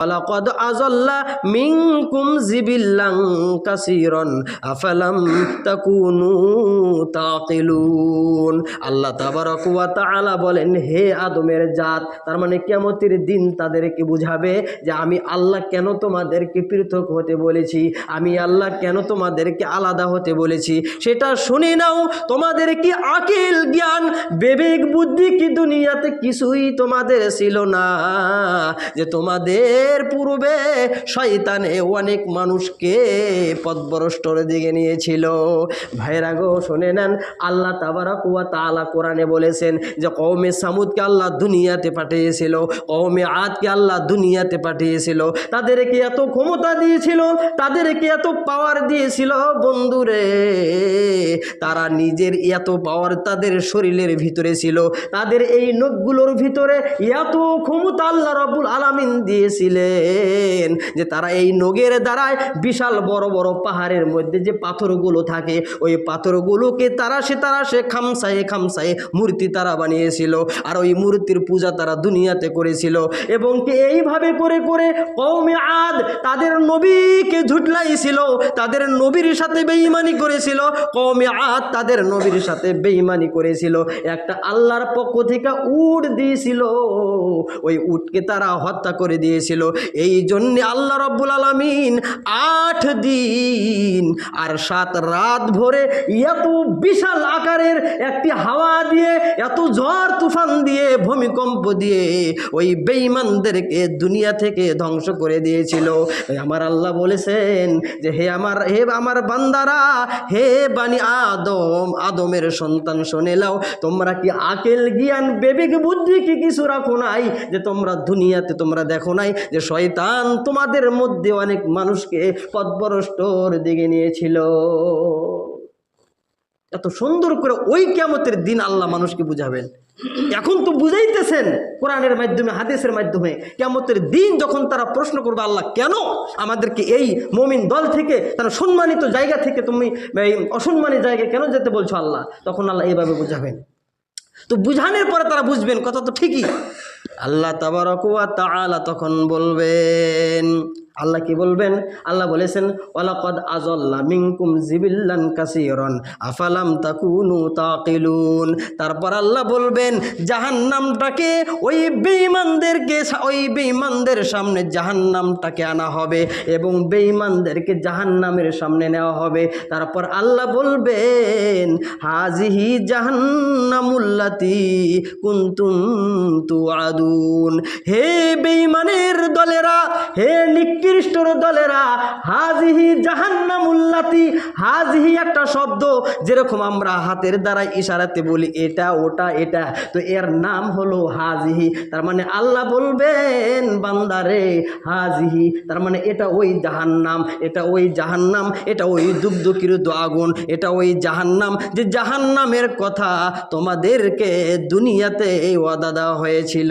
ولقد أضل منكم زبلا كثيرا أفلم تكونوا تعقلون আল্লাহ তাবারক ওয়া তাআলা বলেন হে আদমের জাত তার মানে কিয়ামতের দিন তাদেরকে বুঝাবে যে আমি আল্লাহ কেন তোমাদেরকে পৃথক হতে বলেছি আমি আল্লাহ কেন তোমাদেরকে আলাদা হতে বলেছি সেটা শুনে নাও তোমাদের কি আকিল জ্ঞান বিবেক বুদ্ধি কি দুনিয়াতে কিছুই তোমাদের ছিল না যে তোমাদের পূর্বে শয়তানে অনেক মানুষকে পদভ্রষ্টর দিকে নিয়েছিল। ভাইরা গো, শুনে নেন, আল্লাহ তাবারাক ওয়া তাআলা কোরআনে বলেছেন যে, কওমে সামুদকে আল্লাহ দুনিয়াতে পাঠিয়েছিল, কওমে আদকে আল্লাহ দুনিয়াতে পাঠিয়েছিল। তাদেরকে এত ক্ষমতা দিয়েছিল, তাদেরকে এত পাওয়ার দিয়েছিল, বন্ধুরে, তারা নিজের এত পাওয়ার তাদের শরীরের ভিতরে ছিল। তাদের এই নখগুলোর ভিতরে এত ক্ষমতা আল্লাহ রব্বুল আলামিন দিয়েছিলেন। যে তারা এই নগের দ্বারায় বিশাল বড় বড় পাহাড়ের মধ্যে যে পাথরগুলো থাকে, ওই পাথরগুলোকে তারা সে তারা সে খামসায়ে খামসায়ে মূর্তি তারা বানিয়েছিল আর ওই মূর্তির পূজা তারা দুনিয়াতে করেছিল এবং এইভাবে করে করে কৌমে আদ তাদের নবীকে ঝুটলাইছিল, তাদের নবীর সাথে বেঈমানি করেছিল কৌমে আদ তাদের নবীর সাথে বেঈমানি করেছিল। একটা আল্লাহর পক্ষ থেকে উট দিয়েছিল, ওই উটকে তারা হত্যা করে দিয়েছিল। এই জন্যে আল্লাহ রব্বুল আলমিন আট দিন আর সাত রাত ভরে এত বিশাল আকারের একটি হাওয়া দিয়ে, এত ঝড় তুফান দিয়ে, ভূমিকম্প দিয়ে ওই বেঈমানদেরকে দুনিয়া থেকে ধ্বংস করে দিয়েছিল। আমার আল্লাহ বলেছেন যে, হে আমার হে আমার বান্দারা, হে বানি আদম, আদমের সন্তান শুনে লাও তোমরা কি আকেল, জ্ঞান, বিবেক, বুদ্ধি, কি কিছু রাখো নাই? যে তোমরা দুনিয়াতে তোমরা দেখো নাই যে শয়তান তোমাদের মধ্যে অনেক মানুষকে পদভ্রষ্টর দিকে নিয়েছিল। এত সুন্দর করে ওই কেমতের দিন আল্লাহ মানুষকে বুঝাবেন। এখন তো বুঝাইতেছেন কোরআনের মাধ্যমে, হাদিসের মাধ্যমে। কেমতের দিন যখন তারা প্রশ্ন করবে, আল্লাহ কেন আমাদেরকে এই মমিন দল থেকে, তারা সম্মানিত জায়গা থেকে তুমি এই অসম্মানিত জায়গায় কেন যেতে বলছো আল্লাহ? তখন আল্লাহ এইভাবে বুঝাবেন। তো বুঝানোর পরে তারা বুঝবেন, কথা তো ঠিকই। আল্লাহ তাবারকুয়া তাআলা তখন বলবেন। আল্লাহ কি বলবেন? আল্লাহ বলেছেন, ওয়ালাকাদ আযাল্লা মিনকুম জিবিল্লান কাসীরান, আফালাম তাকুনু তাকিলুন। তারপর আল্লাহ বলবেন, জাহান্নামটাকে ওই বেঈমানদেরকে ওই বেঈমানদের সামনে জাহান্নামটাকে আনা হবে এবং বেঈমানদেরকে জাহান্নামের সামনে নেওয়া হবে। তারপর আল্লাহ বলবেন হাজিহি জাহান্নামুল্লাতি কুনতুম তুআদুন হে বেঈমানের দলেরা, হে নিকৃষ্টর দলেরা, হাজিহি জাহান্নামুল্লাতি হাজিহি একটা শব্দ, যেরকম আমরা হাতের দ্বারা ইশারাতে বলি, এটা, ওটা, এটা। তো এর নাম হলো হাজিহি। তার মানে আল্লাহ বলবেন বান্দারে হাজিহি। তার মানে এটা ওই জাহান্নাম, এটা ওই জাহান্নাম, এটা ওই দুগ্ধকিরুদ্ধ আগুন এটা ওই জাহান্নাম। যে জাহান্নামের কথা তোমাদেরকে দুনিয়াতে ওয়াদা দেওয়া হয়েছিল।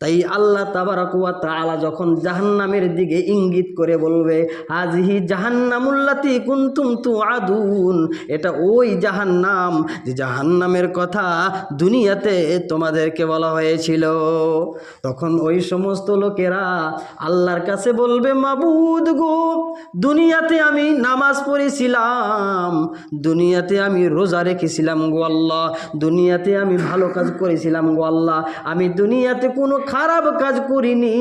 তাই আল্লাহ তাবারাকুয়া তাআলা যখন জাহান্নামের দিকে ইঙ্গিত করে বলবে হাজিহি জাহান্নামুল্লাতি কুনতুম তু আদুন এটা ওই জাহান্নাম যে জাহান্নামের কথা দুনিয়াতে তোমাদেরকে বলা হয়েছিল। তখন ওই সমস্ত লোকেরা আল্লাহর কাছে বলবে, মাবুদ গো, দুনিয়াতে আমি নামাজ পড়েছিলাম, দুনিয়াতে আমি রোজা রেখেছিলাম গো আল্লাহ, দুনিয়াতে আমি ভালো কাজ করেছিলাম গো আল্লাহ, আমি দুনিয়াতে কোনো খারাপ কাজ করিনি।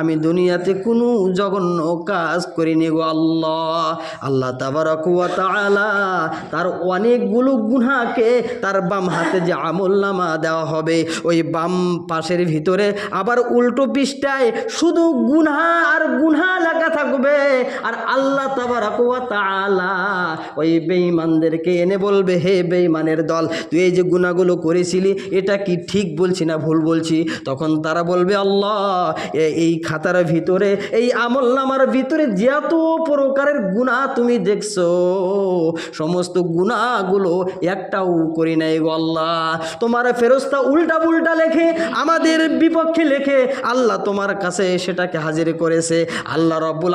আমি দুনিয়াতে কোনো জঘন্য কাজ করিনি গো আল্লাহ। আল্লাহ তাবারাকুয়া তাআলা তার অনেকগুলো গুনাকে তার বাম হাতে যে আমল নামা দেওয়া হবে, ওই বাম পাশের ভিতরে আবার উল্টো পৃষ্ঠায় শুধু গুনহা আর গুনহা লেখা থাকবে। আর আল্লাহ তাবারাকুয়া ওই বেঈমানদেরকে এনে বলবে, হে বেঈমানের দল, তুই এই যে গুনাহগুলো করেছিলি, এটা কি ঠিক বলছি না ভুল বলছি? তখন তারা বলবে, আল্লাহ এই খাতার ভিতরে, এই আমল নামার ভিতরে যত প্রকারের গুণা তুমি দেখছ, সমস্ত গুণাগুলো একটাও করি নাই গো আল্লাহ। তোমার ফেরস্তা উল্টা পুল্টা লেখে, আমাদের বিপক্ষে লেখে, আল্লাহ তোমার কাছে সেটাকে হাজির করেছে। আল্লাহ রব্বুল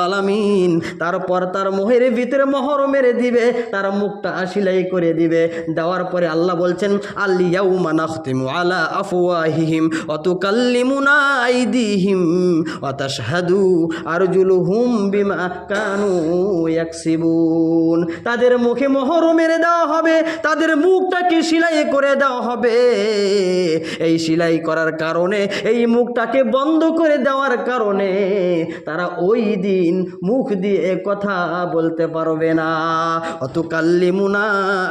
আলামিন তারপর তার মোহের ভিতরে মোহর মেরে দিবে, তার মুখটা আসিলাই করে দিবে। দেওয়ার পরে আল্লাহ বলছেন আল্লিয়াউমা নাখতিমু আলা আফওয়াহিহিম ওয়া তুকাল্লিমুনা আইদিহিম ওয়া তাশহাদু আরজুলুহুম বিমা কানু ইয়াকসিবুন। তাদের মুখে মোহর মেরে দেওয়া হবে, তাদের মুখটাকে সিলাই করে দেওয়া হবে। এই সেলাই করার কারণে, এই মুখটাকে বন্ধ করে দেওয়ার কারণে, তারা ওই দিন মুখ দিয়ে কথা বলতে পারবে না। অত কাল্লিমুনা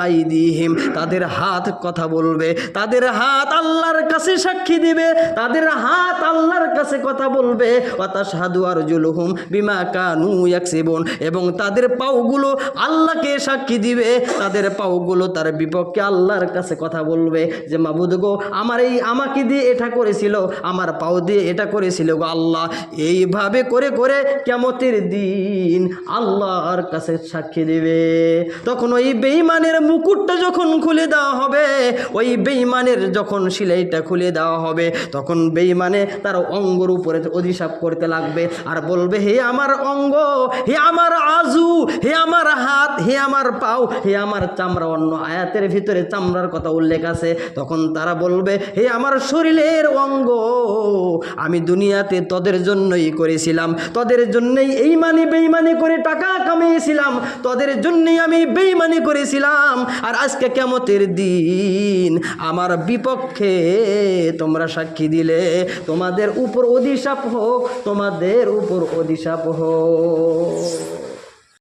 আইদিহিম, তাদের হাত কথা বলবে। তাদের হাত আল্লাহর কাছে সাক্ষী দিবে। তাদের হাত আল্লাহর কাছে কথা বলবে। কথা সাধু আর জুলহুম বিমা কানু ইয়াকসিবুন, এবং তাদের পাওগুলো আল্লাহকে সাক্ষী দিবে। তাদের পাওগুলো তার বিপক্ষে আল্লাহর কাছে কথা বলবে যে, মাবুদ গো, আমার এই আমাকে দিয়ে এটা করেছিল, আমার পাও দিয়ে এটা করেছিল গো আল্লাহ। এইভাবে করে করে কেমতের দিন, আল্লাহর কাছে সাক্ষী দিবে। তখন ওই বেইমানের মুকুটটা যখন খুলে দেওয়া হবে, ওই বেইমানের যখন সিলাইটা খুলে দেওয়া হবে, তখন বেইমানে তার অঙ্গর উপরে অধিশাপ করতে লাগবে আর বলবে, হে আমার অঙ্গ, হে আমার আজু, হে আমার হাত, হে আমার পাও, হে আমার চামড়া। অন্য আয়াতের ভিতরে চামড়ার কথা উল্লেখ আছে। তখন তারা বলবে, হে আমার শরীরের অঙ্গ, আমি দুনিয়াতে তোদের জন্যই করেছিলাম। তোদের জন্যই এই মানি বেইমানি করে টাকা কামিয়েছিলাম, তোদের জন্যই আমি বেইমানি করেছিলাম। আর আজকে কেমতের দিন আমার বিপক্ষে তোমরা সাক্ষী দিলে, তোমাদের উপর অধিশাপ হোক, তোমাদের উপর অধিশাপ হোক।